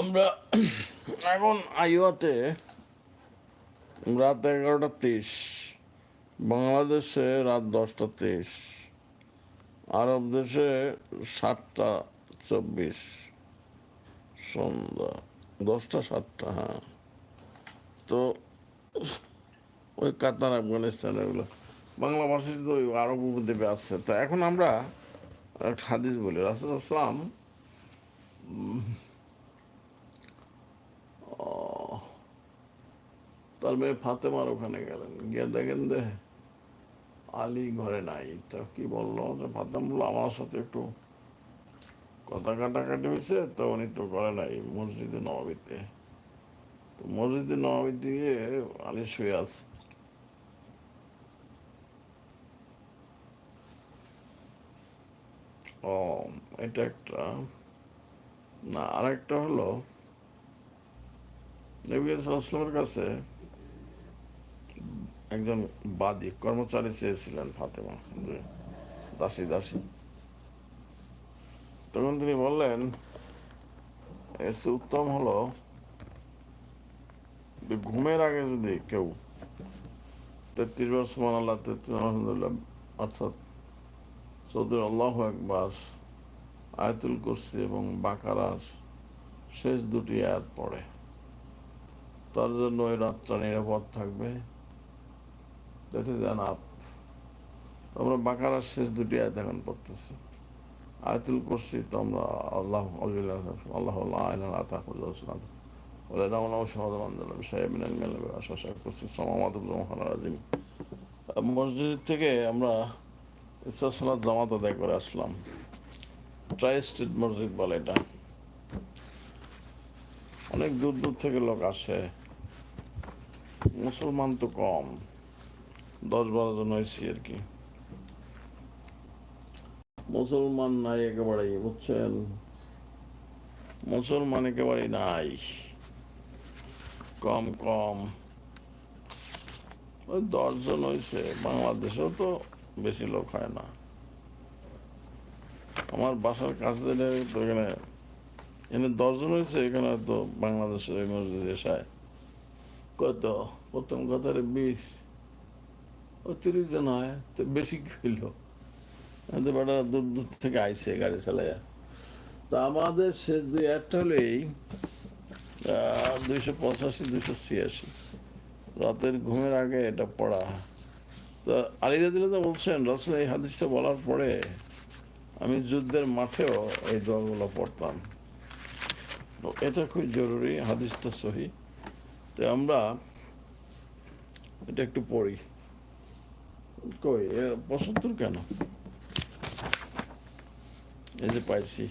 আমরা এখন আইওয়াতে রাত এগারোটা তেইশ বাংলাদেশে রাত দশটা তেইশ আরব দেশে সাতটা চব্বিশ, সন্ধ্যা দশটা সাতটা হ্যাঁ। তো ওই কাতার, আফগানিস্তান এগুলো। বাংলা ভাষী তো ওই আরব উপদ্বীপে আসছে তো এখন আমরা একটা হাদিস বলি, রাসুল আসলাম তার মেয়ে ফাতেমার ওখানে গেলেন। গিয়ে দেখেন যে আলী ঘরে নাই। তো কি বলল? যে ফাতেমা বলল, আমার সাথে একটু কথা কাটাকাটি হয়েছে, তো উনি তো করে নাই মসজিদে নবাবিতে। তো মসজিদে নবাবিতে গিয়ে আলী শুয়ে আছে। ও, এটা একটা না, আরেকটা হলো নবী আসলামের কাছে একজন বাদী কর্মচারী চেয়েছিলেন ফাতেমা দাসী দাসী। তখন তিনি বললেন, এর চেয়ে উত্তম হলো ঘুমের আগে যদি কেউ তেত্রিশ বার সমান আল্লাহ তেত্রিশ আলহামদুলিল্লাহ, অর্থাৎ চৌধুরী আল্লাহ একবার আয়তুল কুরসি এবং বাকারার শেষ দুটি আয়াত পড়ে তার জন্য ওই রাতটা নিরাপদ থাকবে দ্যাট ইজ অ্যান আপ আমরা বাকারার শেষ দুটি আয়াত এখন পড়তেছি আয়তুল কুরসি তো আমরা আল্লাহ আল্লাহ আল্লাহ আতা মসজিদ থেকে আমরা জামাত আদায় করে আসলাম ট্রাই স্ট্রিট মসজিদ বলে এটা। অনেক দূর দূর থেকে লোক আসে। মুসলমান তো কম। দশ বারো জন হয়েছি আর কি। মুসলমান নাই একেবারেই, বুঝছেন? মুসলমান একেবারেই নাই। কম কম। ওই দশজন হয়েছে। বাংলাদেশেও তো বেশি লোক হয় না। আমার বাসার কাছে তো এখানে এখানে দশজন হয়েছে, এখানে তো বাংলাদেশের ওই মসজিদে এসায়। কত প্রথম কথারে বিশ, ও তিরিশ জন হয়, তো বেশি হইল? বেটা দূর দূর থেকে আইছে গাড়ি চালাইয়া। তো আমাদের শেষ দুই একটা হলেই দুইশো পঁচাশি, দুইশো ছিয়াশি। রাতের ঘুমের আগে এটা পড়া। তো আলিরা দিলে তো বলছেন, রসুল এই হাদিসটা বলার পরে আমি যুদ্ধের মাঠেও এই দোয়াগুলো পড়তাম। তো এটা খুব জরুরি, হাদিসটা সহি। তো আমরা এটা একটু পড়ি। কই পঁচাত্তর কেন? এই যে পাইছি।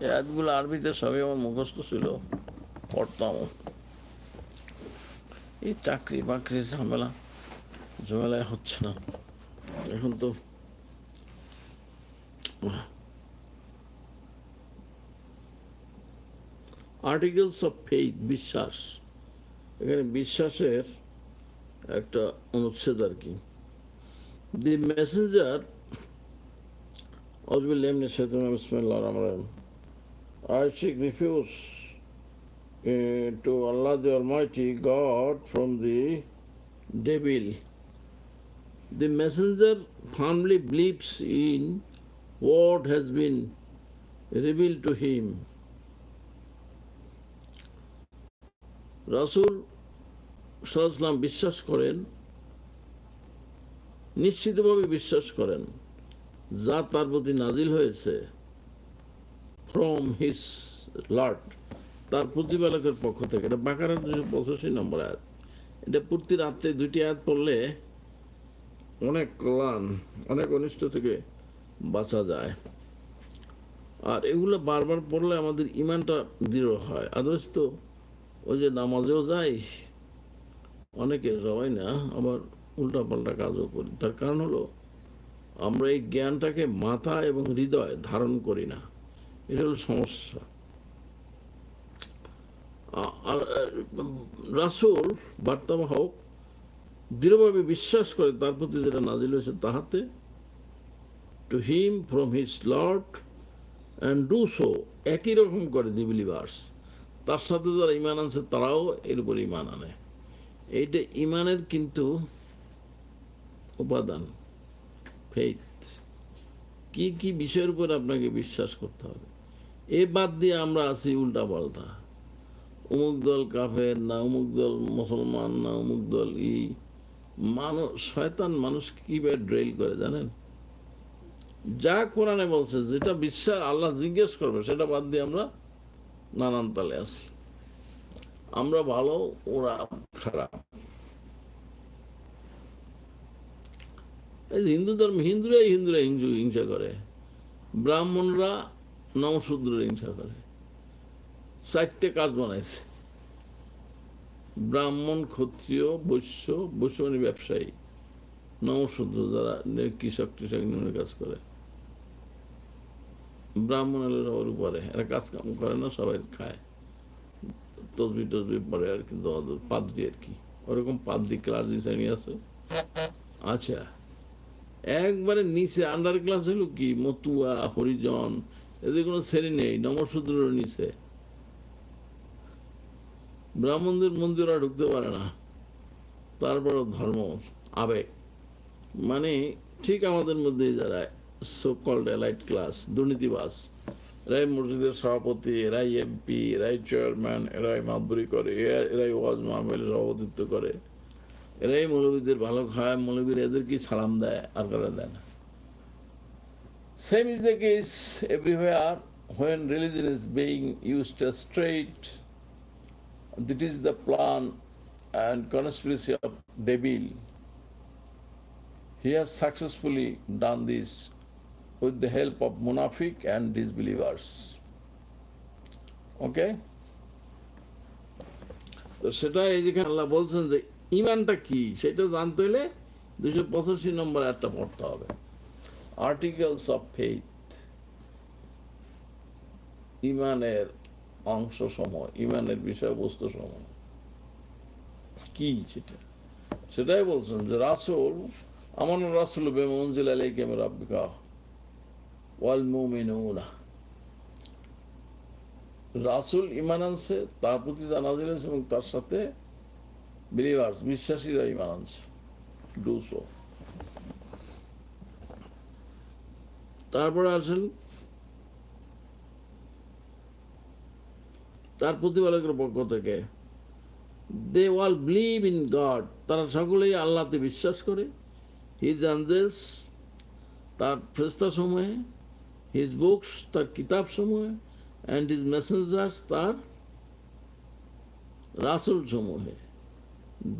এই আরবিতে সবই আমার মুখস্থ ছিল, পড়তাম। এই চাকরি বাকরির ঝামেলা, ঝামেলায় হচ্ছে না। এখন তো আর্টিকেলস অফ ফেইথ বিশ্বাস। এখানে বিশ্বাসের একটা অনুচ্ছেদ আর কি। দি মেসেঞ্জার অজবুল এমনি সেতু বিসমিল্লাহ Rahman I seek refuge uh, to Allah the Almighty God from the devil. The messenger firmly believes in what has been revealed to him. রাসুল সাল্লাম বিশ্বাস করেন, নিশ্চিতভাবে বিশ্বাস করেন, যা তার প্রতি নাজিল হয়েছে ফ্রম হিস লর্ড তার প্রতিপালকের পক্ষ থেকে এটা বাঁকার পঁচাশি নম্বর আয়াত এটা প্রতি রাত্রে দুইটি আয়াত পড়লে অনেক কল্যাণ অনেক অনিষ্ট থেকে বাঁচা যায়। আর এগুলো বারবার পড়লে আমাদের ইমানটা দৃঢ় হয়। আদার্স তো ওই যে নামাজেও যাই, অনেকে সবাই না, আবার উল্টাপাল্টা কাজও করি। তার কারণ হলো, আমরা এই জ্ঞানটাকে মাথা এবং হৃদয় ধারণ করি না। এটা হলো সমস্যা। আর রাসুল বার্তাবাহক দৃঢ়ভাবে বিশ্বাস করে তার প্রতি যেটা নাজিল হয়েছে তাহাতে to him from his lord and do so একই রকম করে দি বিলিভার্স তার সাথে যারা ইমান আনছে তারাও এর উপর ইমান আনে। এইটা ইমানের কিন্তু উপাদান ফেইথ কি কি বিষয়ের উপর আপনাকে বিশ্বাস করতে হবে? এ বাদ দিয়ে আমরা আছি উল্টা পাল্টা অমুক দল কাফের না, অমুক দল মুসলমান না, অমুক দল ই। মানুষ, শয়তান মানুষ কীভাবে ড্রেল করে জানেন? যা কোরআনে বলছে, যেটা বিশ্বাস আল্লাহ জিজ্ঞেস করবে, সেটা বাদ দিয়ে আমরা নানান তালে আছি। আমরা ভালো, ওরা খারাপ। এই হিন্দু ধর্ম, হিন্দুরাই হিন্দুরা হিংসু হিংসা করে। ব্রাহ্মণরা নমশূদ্রের হিংসা করে। চারটে কাজ বানাইছে। ব্রাহ্মণ, ক্ষত্রিয়, বৈশ্য বৈশ্য মানে ব্যবসায়ী নমশূদ্র যারা কৃষক টিষক নিম্ন কাজ করে। ব্রাহ্মণ এলো সবার উপরে, এরা কাজ কাম করে না, সবাই খায়। তসবি টসবি পরে আর কি পাদ্রি আর কি। ওরকম পাদ্রি ক্লার্জি শ্রেণি আছে। আচ্ছা একবারে নিচে আন্ডার ক্লাস হলো কি? মতুয়া, হরিজন, এদের কোনো শ্রেণি নেই নমশূদ্রের নিচে। ব্রাহ্মণদের মন্দির ঢুকতে পারে না। তারপর ধর্ম, আবেগ। মানে ঠিক আমাদের মধ্যে যারা সো কল্ড এলাইট ক্লাস দুর্নীতিবাস এরাই মসজিদের সভাপতি, এরাই এমপি এরাই চেয়ারম্যান এরাই মাতবরি করে, এরা- এরাই ওয়াজ মাহমেল সভাপতিত্ব করে। এরাই মৌলবীদের ভালো খায়, মৌলবীর এদেরকে সালাম দেয়, আর কারা দেয় না। Same is the case everywhere when religion is being use as straight that is the plan and conspiracy of devil he has successfully done this with the help of munafiq and disbelievers okay তো সেটা এই যেখানে আল্লাহ বলছেন যে ইমানটা কি সেটা জানতে হলে দুশো পঁচাশি নম্বর একটা পড়তে হবে আর্টিকেলস অফ ফেইথ ইমানের অংশ সমূহ ইমানের বিষয়বস্তু সমূহ কি সেটা? সেটাই বলছেন যে রাসুল আমার রাসুল বেমঞ্জিল আলাইকে রাব্বিকা ওয়াল মুমিনুনা। রাসুল ইমান আনছে, তার প্রতি জানা দিয়েছে এবং তার সাথে বিলিভার্স বিশ্বাসীরা ইমান আনছে। ডু সো তারপরে আসেন তার প্রতিপালকের পক্ষ থেকে they all believe in God তারা সকলেই আল্লাহতে বিশ্বাস করে। হিজ অ্যাঞ্জেলস তার ফ্রেস্তা সময়ে হিজ বুকস তার কিতাব সমূহে অ্যান্ড হিজ মেসেঞ্জার্স তার রাসুল সমূহে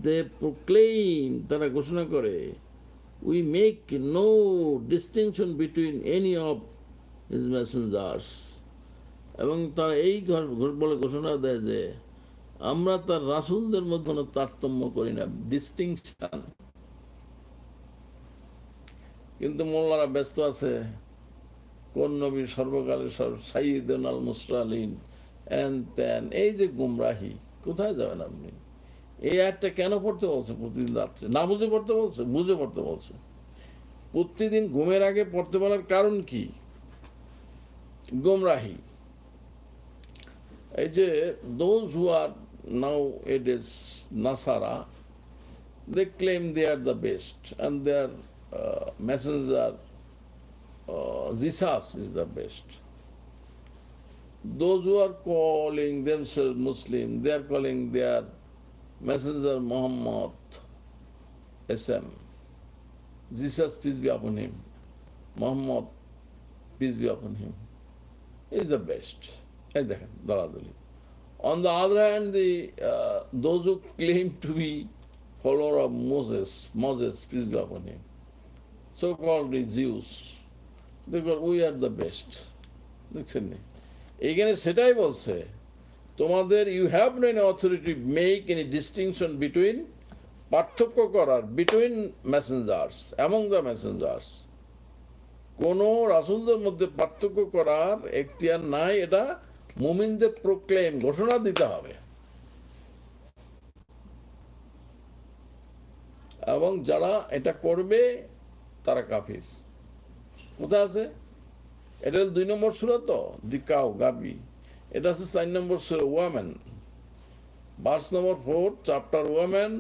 দে প্রোক্লেইম তারা ঘোষণা করে we make no distinction between any of his messengers এবং তারা এই বলে ঘোষণা দেয় যে আমরা তার রাসুলদের মধ্যে কোনো তারতম্য করি না ডিস্টিংশন কিন্তু মোল্লারা ব্যস্ত আছে। কোন নবী সর্বকালের সাইদ আল মুসরালিন, এন ত্যান এই যে গুমরাহি, কোথায় যাবেন আপনি? এই একটা কেন পড়তে বলছে প্রতিদিন রাত্রে? না বুঝে পড়তে বলছে? বুঝে পড়তে বলছে। প্রতিদিন ঘুমের আগে পড়তে বলার কারণ কি? গুমরাহি। এই যে those who R now it is নাসারা they claim they are the best and their messenger Jesus is the best those who are calling themselves Muslim, they are calling their messenger Muhammad SM. Jesus, peace be upon him. Muhammad, peace be upon him, is the best. এই দেখেন দলাদলি On the hand, the, uh, those who claim to be follower of Moses, Moses, peace be upon him, so-called the Jews, go, we. দেখছেন? এখানে সেটাই বলছে তোমাদের you have no any authority make any distinction between পার্থক্য করার between messengers among the messengers কোনো রাসুলদের মধ্যে পার্থক্য করার এখতিয়ার নাই এটা মুমিনদের প্রোক্লেম ঘোষণা দিতে হবে। এবং যারা এটা করবে, তারা কাফির। কোথায় আছে? এটা দুই নম্বর সুরা তো? দি কাউ গাবি। এটা আছে চার নম্বর সুরা, women. Verse number four, chapter women.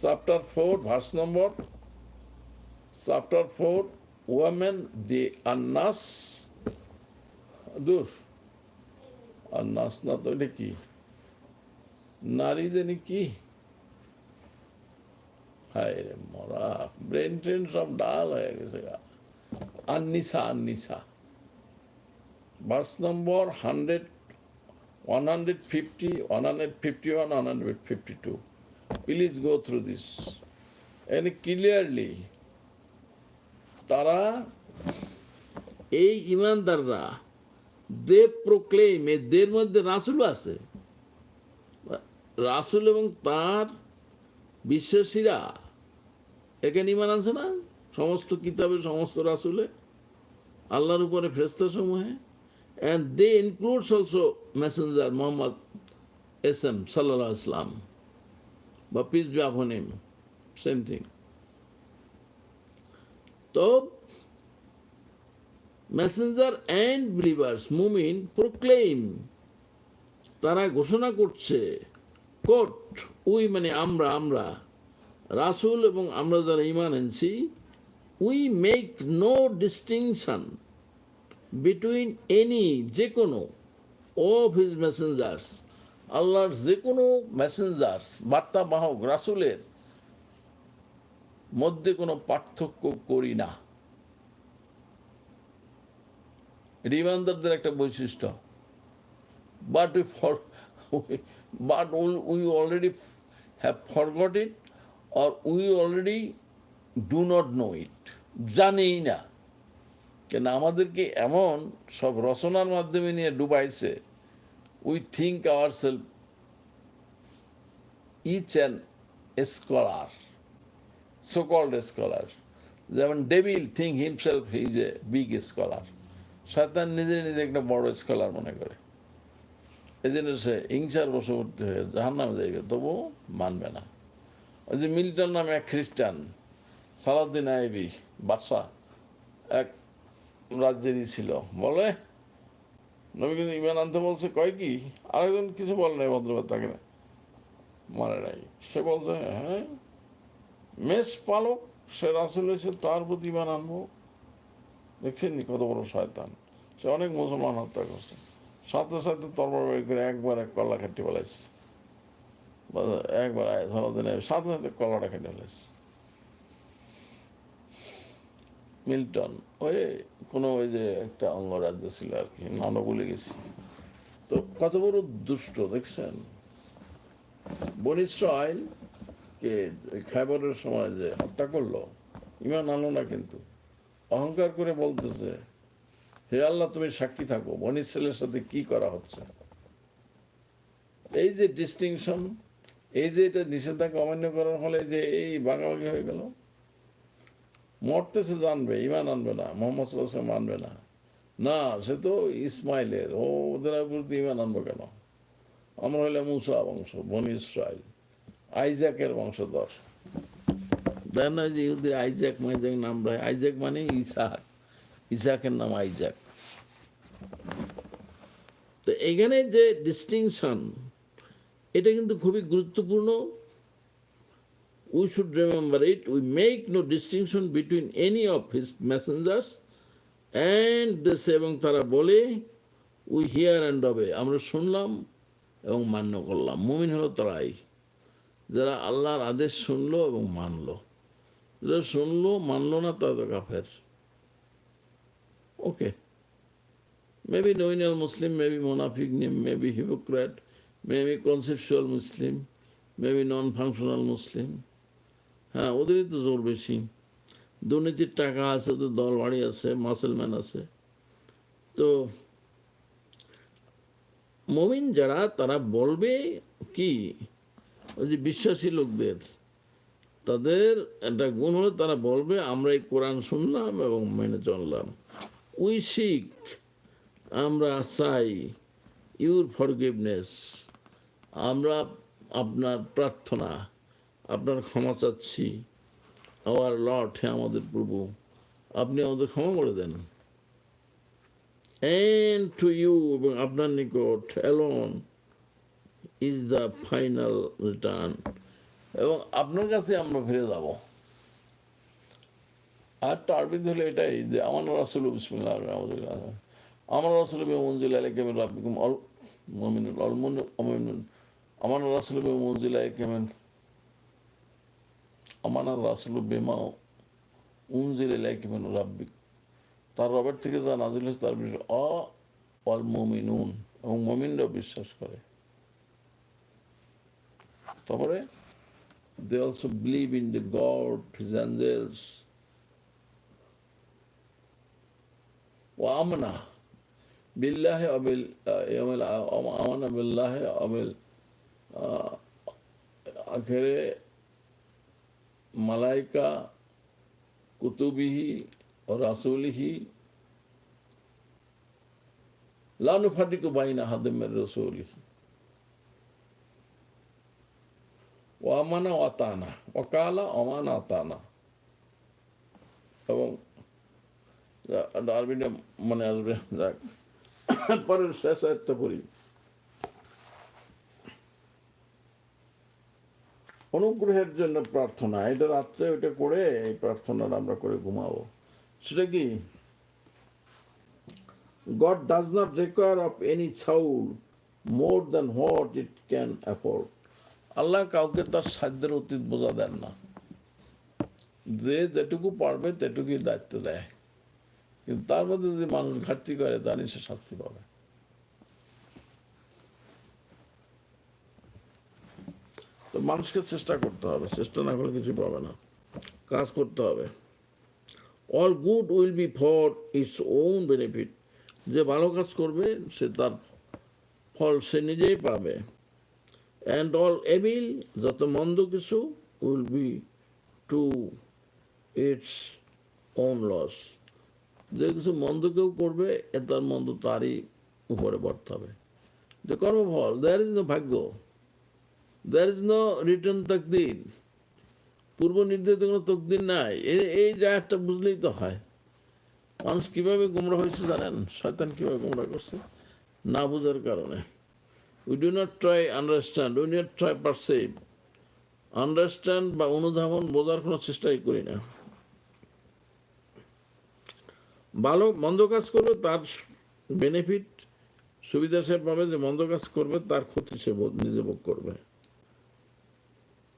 Chapter four, verse number. Chapter four, women the আন্নাস। দূর আন্নাস না তো এটা কি? নারী জানি কি? হায় রে মরা ব্রেন ট্রেন সব ডাল হয়ে গেছে আননিসা আননিসা। Verse number hundred one hundred fifty one hundred fifty one one hundred fifty two please go through this এখানে ক্লিয়ারলি তারা এই ইমানদাররা দে প্রোক্লেম এদের মধ্যে রাসুল আছে। রাসুল এবং তার বিশ্বাসীরা, এখানে ইমান আছে না? সমস্ত কিতাবে, সমস্ত রাসুলে, আল্লাহর উপরে ফেরস্তা সমূহে। And they includes also messenger Muhammad S M সাল্লাহ ইসলাম বা peace be upon him same thing তো মেসেঞ্জার অ্যান্ড বিলিভার্স মুমিন প্রোক্লেম তারা ঘোষণা করছে কোট উই মানে আমরা আমরা, রাসুল এবং আমরা যারা ইমান আনছি we make no distinction between any যে কোনো অফ হিজ মেসেঞ্জার্স আল্লাহর যে কোনো মেসেঞ্জার্স বার্তাবাহক, রাসুলের মধ্যে কোনো পার্থক্য করি না। রিমান্দারদের একটা বৈশিষ্ট্য। But we for but we already have forgot it or we already do not know it জানেই না। কেন আমাদেরকে এমন সব রচনার মাধ্যমে নিয়ে ডুবাইছে। We think our self each an scholar so called scholar যেমন devil think himself is a big scholar শয়তান নিজে নিজে একটা বড় স্কলার মনে করে। এই জন্য সে হিংসার বশবর্তী হয়ে জাহান নামে যাইবে তবু মানবে না। ওই যে মিল্টন নামে এক খ্রিস্টান, সালাউদ্দিন আইবি, বাদশাহ, এক রাজ্যেরই ছিল। বলে, নবী কিন্তু ইমান আনতে বলছে, কয় কি? আরেকজন কিছু বলে নাই ভদ্রবাদ তাকে না মানে নাই। সে বলছে হ্যাঁ মেষ পালক, সে রাসুল এসে তার প্রতি ইমান আনব। দেখছেন নি কত বড় শয়তান? সে অনেক মুসলমান হত্যা করছে। সাথে সাথে তরবার বের করে একবার এক কল্লা খাটি বলাইছে একবার আয় সারাদিনে সাথে সাথে কলাটা খেটে ফেলেছে মিল্টন, ওই কোনো ওই যে একটা অঙ্গরাজ্য ছিল আর কি, নামও ভুলে গেছি। তো কত বড় দুষ্ট, দেখছেন? বনিশ্রয় কে খাইবারের সময় যে হত্যা করল, ইমান আনলো না কিন্তু। অহংকার করে বলতেছে হে আল্লাহ, তুমি সাক্ষী থাকো। বনির ছেলের সাথে কি করা হচ্ছে? এই যে ডিস্টিংশন এই যে এটা নিষেধাজ্ঞা অমান্য করার ফলে যে এই ভাগাভাগি হয়ে গেল, মরতেছে জানবে ইমান আনবে না, মোহাম্মদ সাল্লাহ মানবে না। না, সে তো ইসমাইলের, ও ওদের প্রতি ইমান আনব কেন? আমরা হইলাম মুসা বংশ, বনি ইসরায়েল আইজাকের বংশধর। দেন না যে ইহুদের আইজাক মাইজাক নাম রায়, আইজাক মানে ইসাহাক ইসাকের নাম আইজাক। তো এখানে যে ডিস্টিংশন এটা কিন্তু খুবই গুরুত্বপূর্ণ। We should remember it we make no distinction between any of his messengers and দেশ এবং তারা বলে উই হিয়ার অ্যান্ড অবে আমরা শুনলাম এবং মান্য করলাম। মুমিন হলো তারাই, যারা আল্লাহর আদেশ শুনলো এবং মানলো। যারা শুনলো, মানলো না, তারা তো কাফের। ওকে নমিনাল মুসলিম মেবি মোনাফিক maybe hypocrite maybe conceptual Muslim maybe non functional Muslim হ্যাঁ ওদেরই তো জোর বেশি। দুর্নীতির টাকা আছে তো দল বাড়ি আছে মাসেলম্যান আছে। তো মমিন যারা, তারা বলবে কি? ওই যে বিশ্বাসী লোকদের। তাদের একটা গুণ হলে তারা বলবে, আমরা এই কোরআন শুনলাম এবং মেনে চললাম। We seek. আমরা চাই ইউর ফরগিভনেস। আমরা আপনার প্রার্থনা, আপনার ক্ষমা চাচ্ছি। আওয়ার লট হে আমাদের প্রভু, আপনি আমাদের ক্ষমা করে দেন। And টু ইউ এবং আপনার নিকট alone is the final return এবং আপনার কাছে আমরা ফিরে যাব। আর টার্বিদ হলে এটাই যে আমার রাসুল বিসমিল্লাহ রহমতুল্লাহ আমার রাসুল মঞ্জিল আলী কেমন? রাব্বিকুম অল মমিনুন অলমুন অমিনুন আমার রাসুল মঞ্জিল আলী কেমন? আমার রাসুল বেমা উনজিল আলী কেমন? রাব্বিক তার রবের থেকে যা নাজিল হয়েছে তার বিষয়ে অ অল মমিনুন, এবং মমিনরা বিশ্বাস করে। তারপরে they also believe in the God his angels ও আমনা বিল্লাহে অবিল অমিল আমানা বিল্লাহে অবিল আখেরে মালাইকা কুতুবিহি ও রাসুলিহি লানু ফাটিকু বাইনা হাদেমের রসুলিহি। ওয়ামানা ও ওকালা অমানা তানা এবং আরবিটা মনে আসবে, যাক। পরের শেষ একটা পড়ি অনুগ্রহের জন্য প্রার্থনা এটা রাত্রে ওইটা করে এই প্রার্থনাটা আমরা করে ঘুমাবো। সেটা কি? God does not require of any soul more than what it can afford. আল্লাহ কাউকে তার সাধ্যের অতীত বোঝা দেন না। যে যেটুকু পারবে, তেটুকুই দায়িত্ব দেয়। কিন্তু তার মধ্যে যদি মানুষ ঘাটতি করে, তাহলে সে শাস্তি পাবে। তো মানুষকে চেষ্টা করতে হবে, চেষ্টা না করলে কিছু পাবে না। কাজ করতে হবে। All good will be for its own benefit যে ভালো কাজ করবে, সে তার ফল সে নিজেই পাবে। অ্যান্ড অল এভিল যত মন্দ কিছু will be to its own loss যে কিছু মন্দ কেউ করবে তার মন্দ তারই উপরে বর্ত হবে। যে কর্মফল দেয়ার ইজ নো ভাগ্য দেয়ার ইজ নো রিটার্ন তকদির। পূর্ব নির্ধারিত কোনো তকদিন নাই। এই জায়গাটা বুঝলেই তো হয়। মানুষ কীভাবে গুমরা হয়েছে জানেন? শয়তান কীভাবে গুমরা করছে? না বোঝার কারণে। We do not try understand we not try perceive understand বা অনুধাবন বোঝার কোনো চেষ্টাই করি না। ভালো, মন্দ কাজ করবে, তার বেনিফিট সুবিধা সে পাবে যে মন্দ কাজ করবে, তার ক্ষতি সে নিজে ভোগ করবে।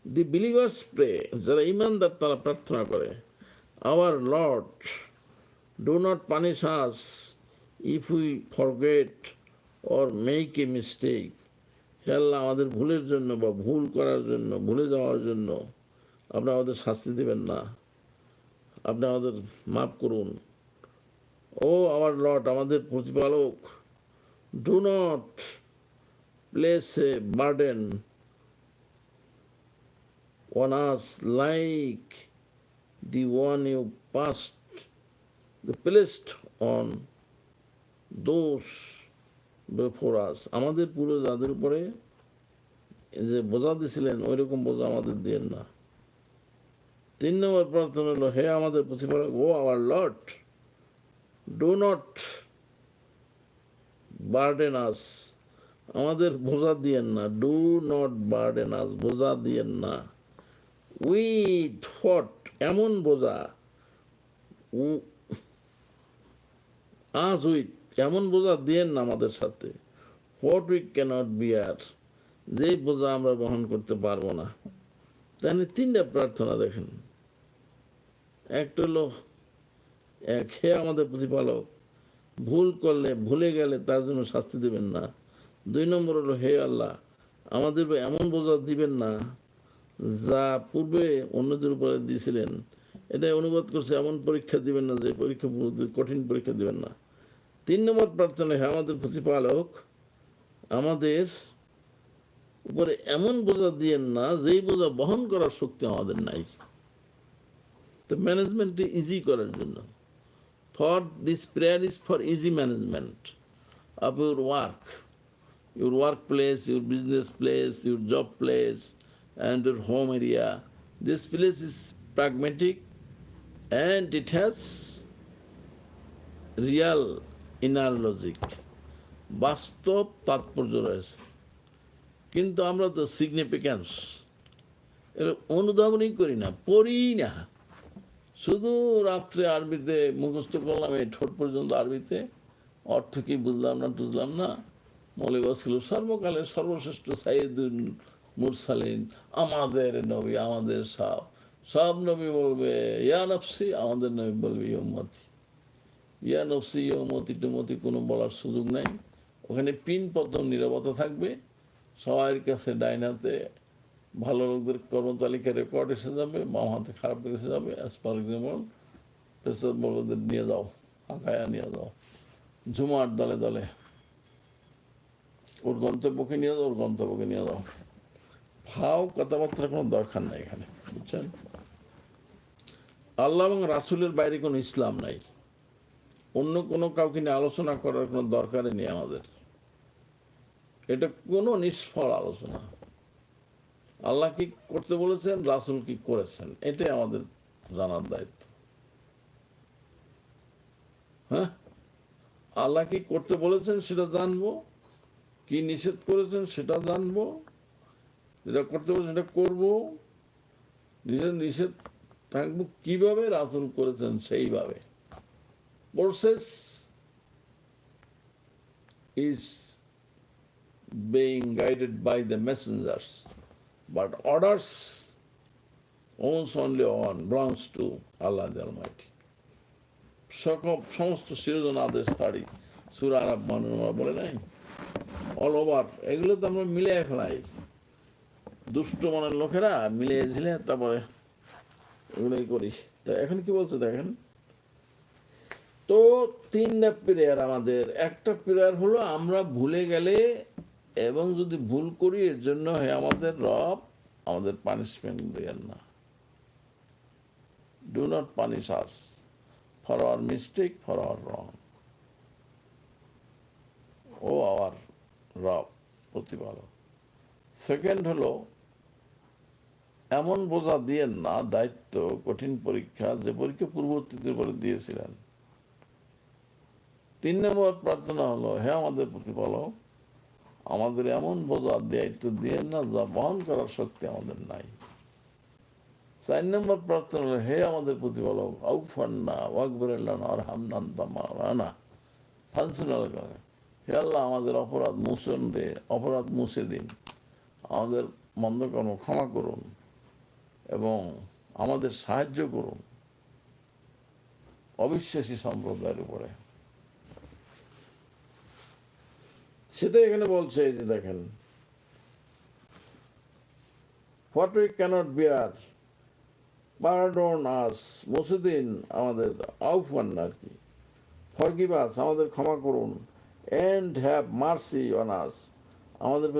দি বিলিভার্স প্রে যারা ইমানদার, তারা প্রার্থনা করে our lord do not punish us if we forget or make a mistake হে আমাদের ভুলের জন্য বা ভুল করার জন্য, ভুলে যাওয়ার জন্য আপনি আমাদের শাস্তি দেবেন না। আপনি আমাদের মাফ করুন। ও আমার লট আমাদের প্রতিপালক do not place a burden on us like the one you passed placed on those before us. আমাদের পুরো যাদের উপরে যে বোঝা দিছিলেন ওই রকম বোঝা আমাদের দিয়েন না। তিন নম্বর প্রার্থনা হলো, হে আমাদের প্রতিপালক, O our lord do not burden us আমাদের বোঝা দিয়েন না। ডু নট বার্ডেন আস বোঝা দিয়েন না। উইথ হোয়াট এমন বোঝা। আজ উইথ এমন বোঝা দিয়েন না আমাদের সাথে। হোয়াট উই ক্যানট বিয়ার যে বোঝা আমরা বহন করতে পারব না। তাহলে তিনটা প্রার্থনা দেখেন। একটা হলো হে আমাদের প্রতিপালক। ভুল করলে, ভুলে গেলে তার জন্য শাস্তি দেবেন না। দুই নম্বর হলো, হে আল্লাহ, আমাদের এমন বোঝা দিবেন না যা পূর্বে অন্যদের উপরে দিয়েছিলেন। এটা অনুবাদ করছে, এমন পরীক্ষা দিবেন না যে পরীক্ষা কঠিন পরীক্ষা দিবেন না। তিন নম্বর প্রার্থনা, হে আমাদের প্রতিপালক, আমাদের উপরে এমন বোঝা দিয়েন না যেই বোঝা বহন করার শক্তি আমাদের নাই। তো ম্যানেজমেন্টে ইজি করার জন্য। For this prayer is for easy management of your work your workplace, your business place, your job place, and your home area. This place is pragmatic and it has real inner logic বাস্তব তাৎপর্য রয়েছে কিন্তু আমরা তো significance এর অনুধাবনই করি না পড়ি না শুধু রাত্রে আরবিতে মুখস্থ করলাম, এই ঠোঁট পর্যন্ত আরবিতে। অর্থ কি বুঝলাম না বুঝলাম না। মৌলিক ছিল, সর্বকালের সর্বশ্রেষ্ঠ সাইদুল মুরসালিন, আমাদের নবী, আমাদের সব সব নবী বলবে, ইয়া নফসি আমাদের নবী বলবে ইয়মতি ইয়া নফসি ইয়মতি টুমতি কোনো বলার সুযোগ নাই। ওখানে পিন প্রথম নিরবতা থাকবে। সবার কাছে ডাইনাতে ভালো লোকদের কর্মতালিকা রেকর্ড এসে যাবে, বাম হাতে খারাপ এসে যাবে অ্যাজ পার এক্সাম্পল নিয়ে যাও আঁকায়া নিয়ে যাও। ঝুমার দলে দলে ওর গন্তব্যকে নিয়ে যাও, ওর গন্তব্যকে নিয়ে যাও। ফাও কথাবার্তার কোনো দরকার নাই এখানে, বুঝছেন? আল্লাহ এবং রাসুলের বাইরে কোনো ইসলাম নাই। অন্য কোনো কাউকে নিয়ে আলোচনা করার কোনো দরকারই নেই আমাদের। এটা কোনো নিষ্ফল আলোচনা। আল্লাহ কি করতে বলেছেন? রাসুল কি করেছেন? এটাই আমাদের জানার দায়িত্ব। হ্যাঁ? আল্লাহ কি করতে বলেছেন সেটা জানব। কি নিষেধ করেছেন সেটা জানব। যেটা করতে বলেছেন সেটা করব। নিজের নিষেধ থাকব কীভাবে রাসুল করেছেন সেইভাবে। Process is being guided by the messengers, but orders owns only one, belongs to Allah the Almighty. সমস্ত সিরোজন আদেশ তাড়ি সুরা আরব মানুষ বলে নাই? অল ওভার এগুলো তো আমরা মিলিয়ে ফেলাই। দুষ্ট মনের লোকেরা মিলিয়ে ঝিলে তারপরে এগুলোই করি। তা এখন কি বলছে দেখেন? তো তিনটা প্রেয়ার আমাদের একটা প্রেয়ার হলো আমরা ভুলে গেলে এবং যদি ভুল করি, এর জন্য আমাদের রব, আমাদের পানিশমেন্ট দেন না। Do not punish us for our mistake for our wrong O our রব, প্রতিপালক। সেকেন্ড হলো, এমন বোঝা দিয়েন না, দায়িত্ব, কঠিন পরীক্ষা, যে পরীক্ষা পূর্ববর্তীতে করে দিয়েছিলেন। তিন নম্বর প্রার্থনা হলো, হে আমাদের প্রতিপালক আমাদের এমন বোঝা দায়িত্ব দিয়ে না যা বহন করার শক্তি আমাদের নাই। চার নম্বর প্রার্থনা হে আমাদের প্রতিপালক, আউফান্না আর ফানসিনাল হে আল্লাহ, আমাদের অপরাধ মুসন দে, অপরাধ মুছে দিন। আমাদের মন্দকর্ম ক্ষমা করুন এবং আমাদের সাহায্য করুন। অবিশ্বাসী সম্প্রদায়ের উপরে। সেটাই এখানে বলছে, এই যে দেখেন। What we cannot bear pardon us মুসুদ্দিন আমাদের আউফান আর কি ফরগিভ আস আমাদের ক্ষমা করুন। And have mercy on us আমাদের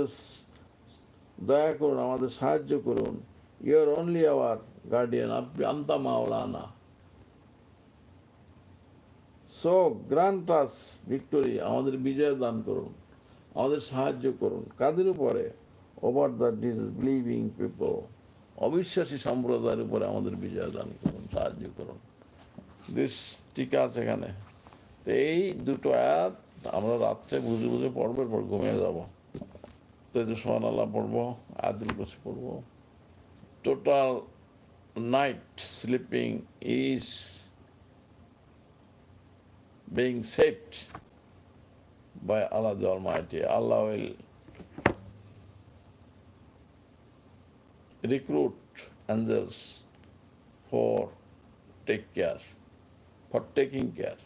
দয়া করুন, আমাদের সাহায্য করুন। ইউর অনলি আওয়ার গার্ডিয়ান আপনি আন্তা মাওলানা। সো গ্রান্ট আস ভিক্টোরি আমাদের বিজয় দান করুন। আমাদের সাহায্য করুন। কাদের উপরে? ওভার দ্য ডিসবিলিভিং পিপল অবিশ্বাসী সম্প্রদায়ের উপরে আমাদের বিজয় দান করুন, সাহায্য করুন। দিস টিকা আছে এখানে। তো এই দুটো আয়াত আমরা রাত্রে বুঝে বুঝে পড়ব, এরপর ঘুমিয়ে যাব। তেজু সোহান আল্লাহ পড়ব আদিল কুসি পড়ব। Total night sleeping is being saved. by Allah the Almighty. Allah will recruit angels for take care, for taking care.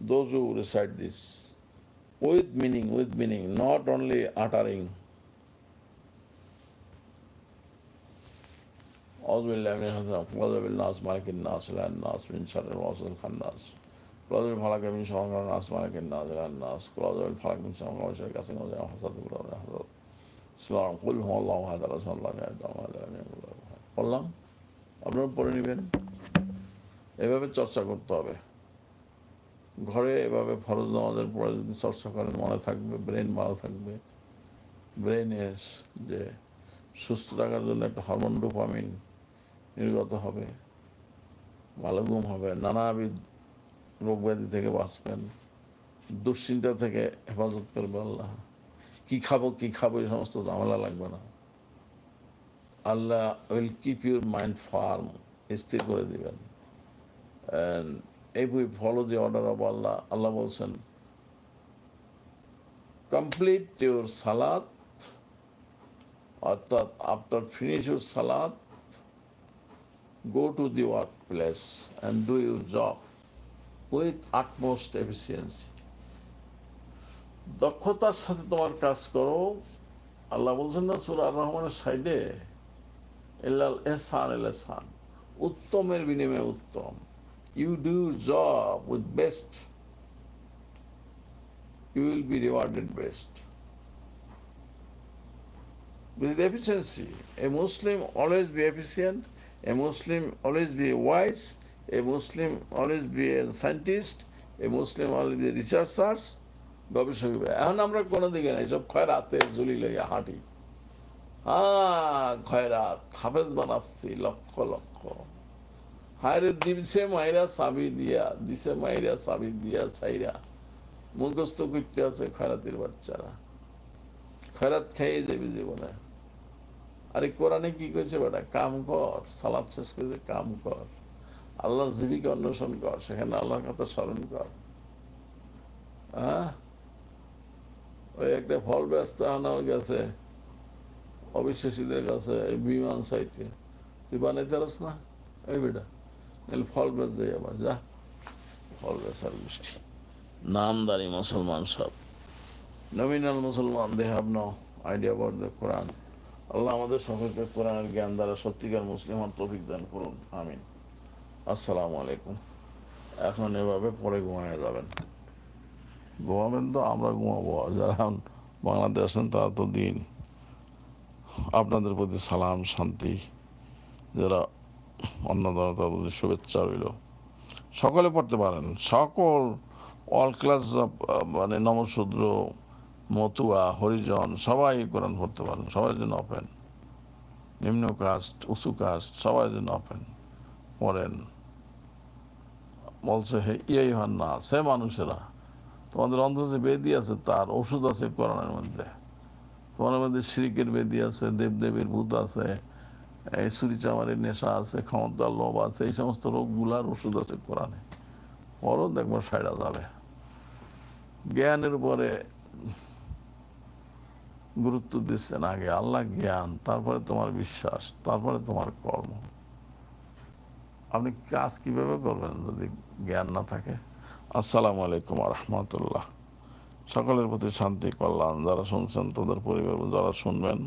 Those who recite this with meaning, with meaning, not only uttering. أعوذ بالله من الشيطان الرجيم أعوذ بالناس مالك الناس إله الناس من شر الوسواس الخناس قل أعوذ بالفلق من شر الناس مالك الناس إله الناس قل أعوذ بالفلق من شر ما شر كاسين وزين حسد بلا حسد سلام قل هو الله أحد الأسماء الله يعد ما لا يقول বললাম আপনারা পড়ে নেবেন এভাবে চর্চা করতে হবে ঘরে এভাবে ফরজ নামাজের পরে যদি চর্চা করেন মনে থাকবে ব্রেন ভালো থাকবে ব্রেনের যে সুস্থ থাকার জন্য একটা হরমোন ডোপামিন নির্গত হবে ভালো ঘুম হবে নানাবিধ রোগ ব্যাধি থেকে বাঁচবেন, দুশ্চিন্তা থেকে হেফাজত করবে আল্লাহ। কি খাব, কী খাব, এই সমস্ত ঝামেলা লাগবে না। Allah will keep your mind firm স্থির করে দেবেন। এই বই follow the order of Allah Allah বলছেন কমপ্লিট ইউর সালাদ অর্থাৎ after finish your salad go to the work place and do your job with utmost efficiency দক্ষতার সাথে তোমার কাজ করো আল্লাহ বলছেন না সুরা রহমানের সাইডে এল্লাল এহসান এল এহসান উত্তমের বিনিময়ে উত্তম you do job with best you will be rewarded best. With efficiency, a Muslim always be efficient, a Muslim always be wise, a Muslim always be a scientist, a Muslim always be a researcher, গবেষক। এখন আমরা কোনো দিকে নাই সব খয়রাতে ঝুলি লইয়া হাঁটি। হ্যাঁ খয়রাত হাফেজ বানাচ্ছি লক্ষ লক্ষ। হায়রে দিছে মাইরা চাবি দিয়া দিছে মাইরা চাবি দিয়া চাইরা মুখস্থ করতে আছে খয়রাতের বাচ্চারা। খয়রাত খেয়ে যাবে জীবনে। আরে কোরআনে কি কইছে বেটা? কাম কর সালাদ শেষ করে কাম কর। আল্লাহর জীবিকা অন্বেষণ কর, সেখানে আল্লাহর কথা স্মরণ কর। হ্যাঁ? ওই একটা ফল ব্যস্ত আনা গেছে অবিশ্বাসীদের কাছে, এই বিমান সাইতে তুই বানাইতে পারস না? এই বেটা ফল বেচ যাই আবার, যা। ফল বেচার গোষ্ঠী নামদারি মুসলমান সব। নমিনাল মুসলমান, they have no idea about the Quran. Allah আমাদের সকলকে কোরআনের জ্ঞান দ্বারা সত্যিকার মুসলিম হওয়ার দান করুন, আমিন। আসসালামু আলাইকুম। এখন এভাবে পরে ঘুমায় যাবেন। ঘুমাবেন তো, আমরা ঘুমাবো। যারা বাংলাদেশ আছেন, তারা তো দিন। আপনাদের প্রতি সালাম, শান্তি। যারা অন্য তাদের শুভেচ্ছা রইল। সকলে পড়তে পারেন। সকল অল ক্লাস মানে নমশূদ্র, মতুয়া, হরিজন, সবাই কোরআন পড়তে পারেন। সবার জন্য ওপেন নিম্ন কাস্ট উঁচু কাস্ট সবার জন্য ওপেন পড়েন। বলছে, হে ইয়াই হন না সে মানুষেরা, তোমাদের অন্তর যে বেদি আছে, তার ওষুধ আছে কোরআনের মধ্যে। তোমাদের মধ্যে শিরিকের বেদি আছে, দেবদেবীর ভূত আছে, এই চুরি চামারির নেশা আছে, ক্ষমতার লোভ আছে, এই সমস্ত রোগগুলার ওষুধ আছে কোরআনে। পরও দেখব সাইডা যাবে। জ্ঞানের উপরে গুরুত্ব দিচ্ছেন আগে, আল্লাহ জ্ঞান, তারপরে তোমার বিশ্বাস, তারপরে তোমার কর্ম। আপনি কাজ কীভাবে করবেন যদি জ্ঞান না থাকে? আসসালামু আলাইকুম রহমতুল্লাহ সকলের প্রতি শান্তি, কল্যাণ, যারা শুনছেন, তাদের পরিবার, যারা শুনবেন